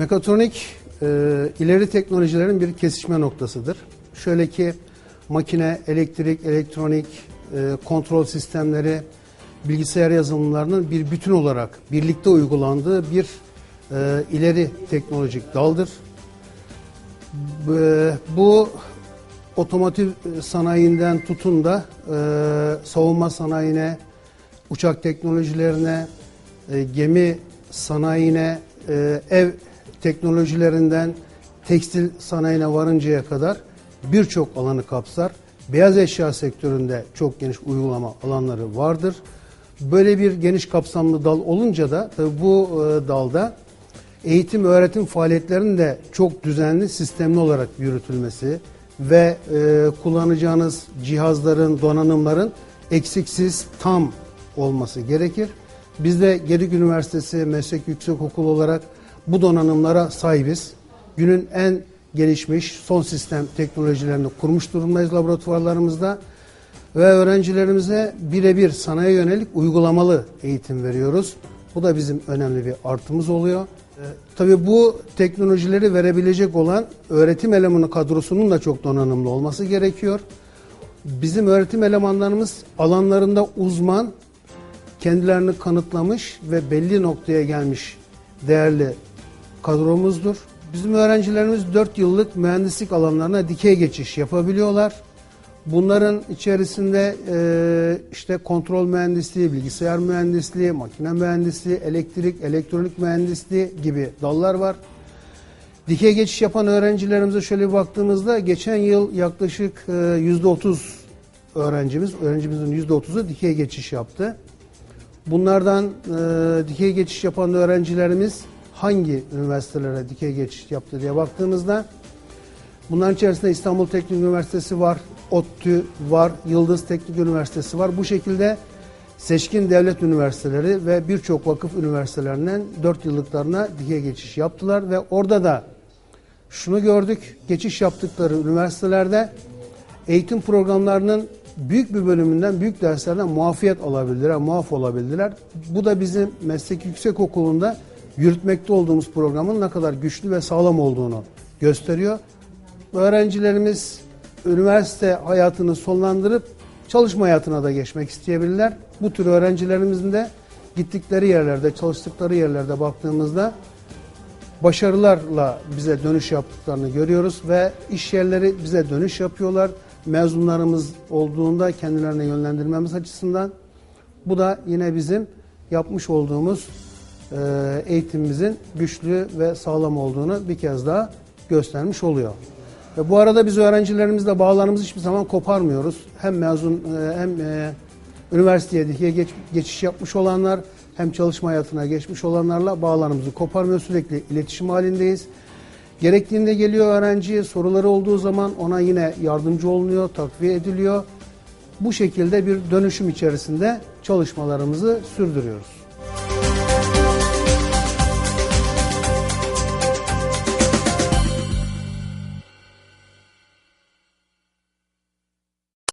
Mekatronik e, ileri teknolojilerin bir kesişme noktasıdır. Şöyle ki makine, elektrik, elektronik, e, kontrol sistemleri, bilgisayar yazılımlarının bir bütün olarak birlikte uygulandığı bir e, ileri teknolojik daldır. Bu- Bu otomotiv sanayinden tutun da e, savunma sanayine, uçak teknolojilerine, e, gemi sanayine, e, ev teknolojilerinden tekstil sanayine varıncaya kadar birçok alanı kapsar. Beyaz eşya sektöründe çok geniş uygulama alanları vardır. Böyle bir geniş kapsamlı dal olunca da tabii bu e, dalda eğitim öğretim faaliyetlerinin de çok düzenli sistemli olarak yürütülmesi ve e, kullanacağınız cihazların donanımların eksiksiz tam olması gerekir. Biz de Gedik Üniversitesi Meslek Yüksekokulu olarak bu donanımlara sahibiz. Günün en gelişmiş son sistem teknolojilerini kurmuş durumdayız laboratuvarlarımızda ve öğrencilerimize birebir sanayi yönelik uygulamalı eğitim veriyoruz. Bu da bizim önemli bir artımız oluyor. Ee, tabii bu teknolojileri verebilecek olan öğretim elemanı kadrosunun da çok donanımlı olması gerekiyor. Bizim öğretim elemanlarımız alanlarında uzman, kendilerini kanıtlamış ve belli noktaya gelmiş değerli kadromuzdur. Bizim öğrencilerimiz 4 yıllık mühendislik alanlarına dikey geçiş yapabiliyorlar. Bunların içerisinde e, işte kontrol mühendisliği, bilgisayar mühendisliği, makine mühendisliği, elektrik, elektronik mühendisliği gibi dallar var. Dikey geçiş yapan öğrencilerimize şöyle bir baktığımızda geçen yıl yaklaşık e, %30 öğrencimiz, öğrencimizin %30'u dikey geçiş yaptı. Bunlardan e, dikey geçiş yapan öğrencilerimiz hangi üniversitelere dikey geçiş yaptı diye baktığımızda bunların içerisinde İstanbul Teknik Üniversitesi var, ODTÜ var, Yıldız Teknik Üniversitesi var. Bu şekilde seçkin devlet üniversiteleri ve birçok vakıf üniversitelerinden 4 yıllıklarına dikey geçiş yaptılar ve orada da şunu gördük, geçiş yaptıkları üniversitelerde eğitim programlarının büyük bir bölümünden, büyük derslerden muafiyet alabildiler, muaf olabildiler. Bu da bizim meslek yüksek okulunda yürütmekte olduğumuz programın ne kadar güçlü ve sağlam olduğunu gösteriyor. Öğrencilerimiz üniversite hayatını sonlandırıp çalışma hayatına da geçmek isteyebilirler. Bu tür öğrencilerimizin de gittikleri yerlerde, çalıştıkları yerlerde baktığımızda başarılarla bize dönüş yaptıklarını görüyoruz ve iş yerleri bize dönüş yapıyorlar. Mezunlarımız olduğunda kendilerine yönlendirmemiz açısından bu da yine bizim yapmış olduğumuz eğitimimizin güçlü ve sağlam olduğunu bir kez daha göstermiş oluyor. Ve bu arada biz öğrencilerimizle bağlarımızı hiçbir zaman koparmıyoruz. Hem mezun e, hem e, üniversiteye diye geç, geçiş yapmış olanlar hem çalışma hayatına geçmiş olanlarla bağlarımızı koparmıyor. Sürekli iletişim halindeyiz. Gerektiğinde geliyor öğrenci, soruları olduğu zaman ona yine yardımcı olunuyor, takviye ediliyor. Bu şekilde bir dönüşüm içerisinde çalışmalarımızı sürdürüyoruz.